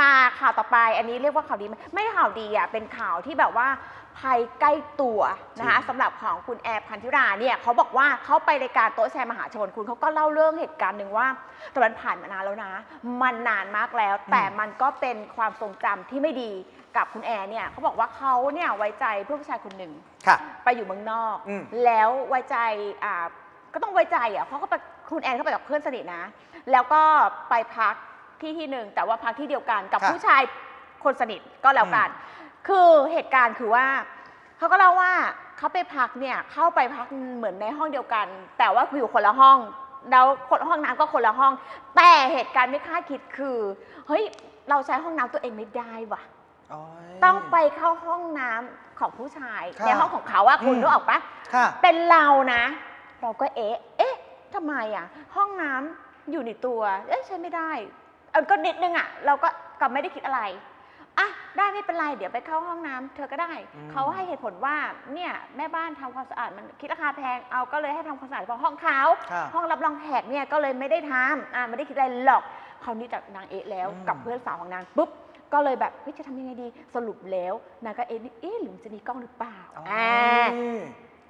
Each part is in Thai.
มาข่าวต่อไป อันนี้เรียกว่าข่าวดีไหมไม่ได้ข่าวดีอะเป็นข่าวที่แบบว่าภัยใกล้ตัวนะคะจริงสำหรับของคุณแอร์พันธิราเนี่ยเขาบอกว่าเขาไปรายการโต๊ะแชร์มหาชนคุณเขาก็เล่าเรื่องเหตุการณ์หนึ่งว่าแต่มันผ่านมานานแล้วนะ มันนานมากแล้ว แต่มันก็เป็นความทรงจำที่ไม่ดีกับคุณแอร์เนี่ยเขาบอกว่าเขาเนี่ยไว้ใจผู้ชายคนหนึ่งค่ะไปอยู่เมืองนอกอืมแล้วไว้ใจอ่าก็ต้องไว้ใจอะเพราะเขาไปคุณแอนเขาไปกับเพื่อนสนิทนะ แล้วก็ไปพัก ที่ที่หนึ่งแต่ว่าพักที่เดียวกันกับค่ะ ผู้ชายคนสนิทก็แล้วกัน คือเหตุการณ์คือว่าเขาก็เล่าว่าเขาไปพักเนี่ยเข้าไปพักเหมือนในห้องเดียวกัน แต่ว่าอยู่คนละห้องแล้วคนห้องน้ำก็คนละห้อง แต่เหตุการณ์ไม่คาดคิดคือเฮ้ยเราใช้ห้องน้ำตัวเองไม่ได้ว่ะโยต้องไปเข้าห้องน้ำของผู้ชายค่ะในห้องของเขาอะคุณอืมนึกออกปะ ค่ะ เป็นเรานะ เราก็เอ๊ะ เอ๊ะทำไมอะห้องน้ำอยู่ในตัว เอ๊ะใช้ไม่ได้ เออก็นิดนึงอะเราก็กลับไม่ได้คิดอะไรอะได้ไม่เป็นไร เดี๋ยวไปเข้าห้องน้ำเธอก็ได้ อืม เขาให้เหตุผลว่าเนี่ยแม่บ้านทำความสะอาดมันคิดราคาแพงเอาก็เลยให้ทำความสะอาดเฉพาะห้องเขา ค่ะ ห้องรับรองแขกเนี่ยก็เลยไม่ได้ทำอ่าไม่ได้คิดอะไรหรอกคราวนี้จากนางเอะแล้วอืม กับเพื่อนสาวของนางปุ๊บ ก็เลยแบบเฮ้ยจะทำยังไงดี สรุปแล้วนางก็เอ๊ะนี่เอ๊ะหรือมันจะมีกล้องหรือเปล่าอ๋ออ่าอ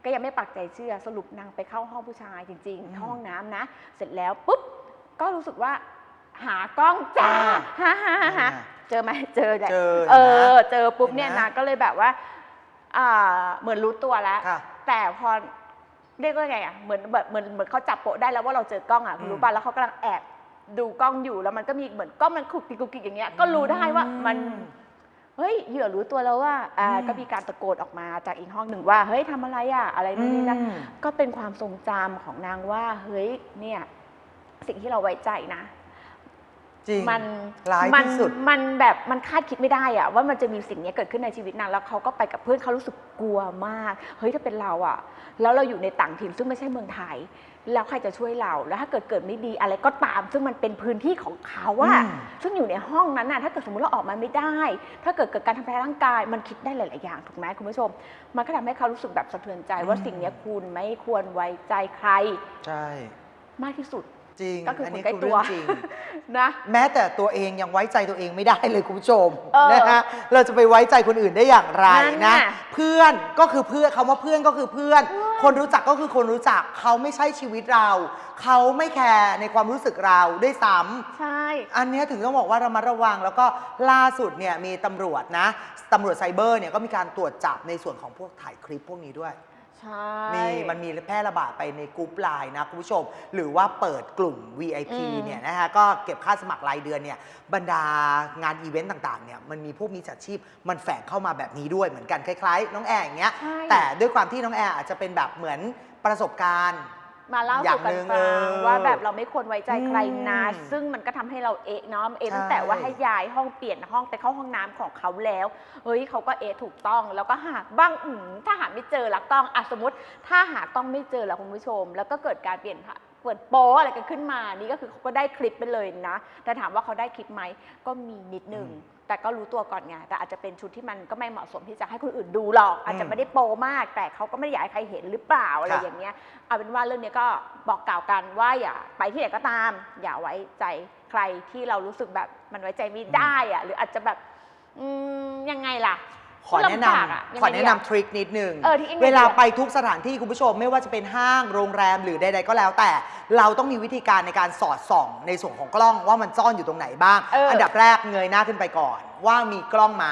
ก็ยังไม่ปักใจเชื่อ สรุปนางไปเข้าห้องผู้ชายจริงอืม ๆเข้าห้องน้ำนะ เสร็จแล้วปุ๊บก็รู้สึกว่า หากล้องจ้าอ่าหาหาหาหาเจอไหมเจอแหละเจอเออนะเจอปุ๊บเนี่ยเห็นไหมนางก็เลยแบบว่าอ่าเหมือนรู้ตัวแล้วค่ะแต่พอเรียกว่าไงอะเหมือนแบบเหมือนเหมือนเขาจับโปะได้แล้วว่าเราเจอกล้องอะอืมรู้ป่ะแล้วเขากำลังแอบดูกล้องอยู่แล้วมันก็มีเหมือนกล้องมันขุกกิกกุกกิกอย่างเงี้ยก็รู้ได้ว่ามันเฮ้ยเหยื่อรู้ตัวแล้วว่าอ่าอืมก็มีการตะโกนออกมาจากอีกห้องหนึ่งว่าเฮ้ยทำอะไรอะอะไรนู่นนี่นะอืมก็เป็นความทรงจำของนางว่าเฮ้ยเนี่ยสิ่งที่เราไว้ใจนะ จริงมันร้ายมัที่สุดมันแบบมันคาดคิดไม่ได้อะว่ามันจะมีสิ่งนี้เกิดขึ้นในชีวิตนางแล้วเขาก็ไปกับเพื่อนเขารู้สึกกลัวมาก เฮ้ยถ้าเป็นเราอะแล้วเราอยู่ในต่างถิ่นซึ่งไม่ใช่เมืองไทย แล้วใครจะช่วยเรา แล้วถ้าเกิดเกิดไม่ดีอะไรก็ตาม ซึ่งมันเป็นพื้นที่ของเขาอะอืมซึ่งอยู่ในห้องนั้นน่ะถ้าเกิดสมมติเราออกมาไม่ได้ ถ้าเกิดเกิดการทำร้ายร่างกาย มันคิดได้หลาย ๆ อย่างถูกไหมคุณผู้ชม มันก็ทำให้เขารู้สึกแบบสะเทือนใจว่าอืมสิ่งนี้คุณไม่ควรไว้ใจใคร ใช่ มากที่สุด จริงก็คืออันนี้คนใกล้คือตัวเรื่องจริงนะแม้แต่ตัวเองยังไว้ใจตัวเองไม่ได้เลยคุณผู้ชมเออนะฮะเราจะไปไว้ใจคนอื่นได้อย่างไรนั่นนะน่ะเพื่อนก็คือเพื่อนคำว่าเพื่อนก็คือเพื่อน คนรู้จักก็คือคนรู้จักเขาไม่ใช่ชีวิตเรา เขาไม่แคร์ในความรู้สึกเราด้วยซ้ำใช่ อันเนี้ยถึงต้องบอกว่าระมัดระวังแล้วก็ล่าสุดเนี่ยมีตำรวจนะตำรวจไซเบอร์เนี่ยก็มีการตรวจจับในส่วนของพวกถ่ายคลิปพวกนี้ด้วย ใช่ มีมันมีแพร่ระบาดไปในกลุ่มไลน์นะคุณผู้ชม หรือว่าเปิดกลุ่ม VIP อืม เนี่ยนะฮะก็เก็บค่าสมัครรายเดือนเนี่ยบรรดางานอีเวนต์ต่างๆเนี่ยมันมีพวกมิจฉาชีพมันแฝงเข้ามาแบบนี้ด้วยเหมือนกันคล้ายๆ น้องแอร์อย่างเงี้ย ใช่ แต่ด้วยความที่น้องแอร์อาจจะเป็นแบบเหมือนประสบการณ์ มาเล่าอย่าสู่งกันหนึ่งฟังเออว่าแบบเราไม่ควรไว้ใจใครนะ อืมซึ่งมันก็ทำให้เราเอะเนาะเอะใช่ตั้งแต่ว่าให้ย้ายห้องเปลี่ยนห้องไปเข้าห้องน้ำของเขาแล้ว เฮ้ยเขาก็เอะถูกต้องแล้วก็หากบ้างอืมถ้าหาไม่เจอละกล้องอะสมมติ ถ้าหากล้องไม่เจอละคุณผู้ชม แล้วก็เกิดการเปลี่ยน ผ่าเปิดโป๊อะไรกันขึ้นมา นี่ก็คือเขาก็ได้คลิปไปเลยนะ แต่ถามว่าเขาได้คลิปไหม ก็มีนิดนึง แต่ก็รู้ตัวก่อนไง แต่อาจจะเป็นชุดที่มันก็ไม่เหมาะสมที่จะให้คนอื่นดูหรอก อาจจะไม่ได้โปมาก แต่เขาก็ไม่ได้อยากให้ใครเห็นหรือเปล่าอะไรค่ะอย่างเงี้ย เอาเป็นว่าเรื่องนี้ก็บอกกล่าวกันว่าอย่าไปที่ไหนก็ตาม อย่าไว้ใจใครที่เรารู้สึกแบบมันไว้ใจไม่ได้อะหรืออาจจะแบบอืมยังไงล่ะ ขอแนะนลำบากอะยังำขอไงดีแนะอะนำทริคนิดนึงเออที่อินเดียเวลาไปทุกสถานที่คุณผู้ชมไม่ว่าจะเป็นห้างโรงแรมหรือใด ๆ ก็แล้ว แต่เราต้องมีวิธีการในการสอดส่อง ในส่วนของกล้องว่ามันซ่อนอยู่ตรงไหนบ้าง เอออันดับแรกเงยหน้าขึ้นไปก่อนว่ามีกล้องไหม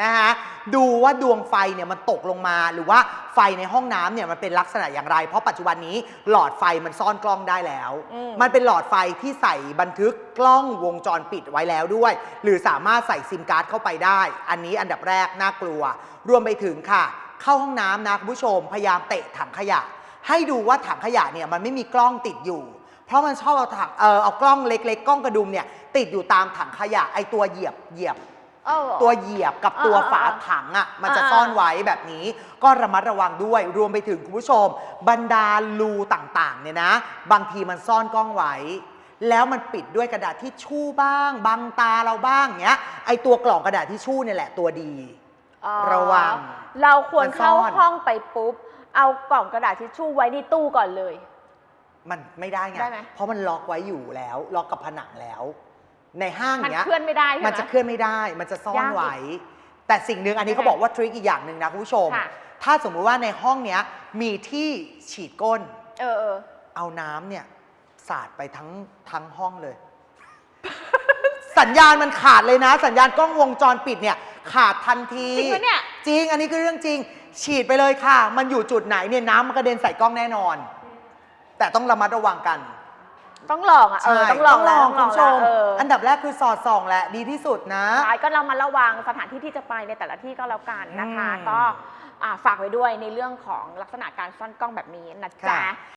นะฮะดูว่าดวงไฟเนี่ยมันตกลงมาหรือว่าไฟในห้องน้ำเนี่ยมันเป็นลักษณะอย่างไร เพราะปัจจุบันนี้หลอดไฟมันซ่อนกล้องได้แล้ว อืม มันเป็นหลอดไฟที่ใส่บันทึกกล้องวงจรปิดไว้แล้วด้วย หรือสามารถใส่ซิมการ์ดเข้าไปได้ อันนี้อันดับแรกน่ากลัว รวมไปถึงค่ะ เข้าห้องน้ำนะคุณผู้ชม พยายามเตะถังขยะ ให้ดูว่าถังขยะเนี่ยมันไม่มีกล้องติดอยู่ เพราะมันชอบเอาถังเออเอากล้องเล็ก ๆ กล้องกระดุมเนี่ยติดอยู่ตามถังขยะไอตัวเหยียบเหยียบ เออตัวเหยียบกับตัวอ่าฝาอ่าถังอะมันจะอ่าซ่อนไว้แบบนี้ ก็ระมัดระวังด้วยรวมไปถึงคุณผู้ชม บรรดารูต่างๆเนี่ยนะ บางทีมันซ่อนกล้องไว้ แล้วมันปิดด้วยกระดาษทิชชู่บ้างบังตาเราบ้างเงี้ยไอตัวกล่องกระดาษทิชชู่เนี่ยแหละตัวดี อ๋อระวังเราควรมันซ่เข้าอน ห้องไปปุ๊บ เอากล่องกระดาษทิชชู่ไว้ในตู้ก่อนเลย มันไม่ได้ไง ได้ไหม เพราะมันล็อกไว้อยู่แล้ว ล็อกกับผนังแล้ว ในห้างมันเนี้ยเคลื่อนไม่ได้ใช่ไหม มันจะเคลื่อนไม่ได้ มันจะซ่อนยากอีกไว้ แต่สิ่งหนึ่งอันนี้เขาบอกว่าทริคอีกอย่างหนึ่งนะคุณผู้ชม ค่ะ ถ้าสมมุติว่าในห้องเนี้ยมีที่ฉีดก้น เออเออ เอาน้ำเนี่ยสาดไปทั้งทั้งห้องเลย สัญญาณมันขาดเลยนะ สัญญาณกล้องวงจรปิดเนี่ย ขาดทันทีจริงปะเนี่ย จริง อันนี้คือเรื่องจริง ฉีดไปเลยค่ะ มันอยู่จุดไหนเนี่ยน้ำมันกระเด็นใส่กล้องแน่นอน แต่ต้องระมัดระวังกัน ต้องลองอะเออต้องลองแล้วคุณผู้ชม เออ อันดับแรกคือสอดส่องแหละดีที่สุดนะ ใช่ก็เรามาระวังสถานที่ที่จะไปในแต่ละที่ก็แล้วกันนะคะ อืมก็อ่าฝากไว้ด้วยในเรื่องของลักษณะการซ่อนกล้องแบบนี้นะจ๊ะ ค่ะ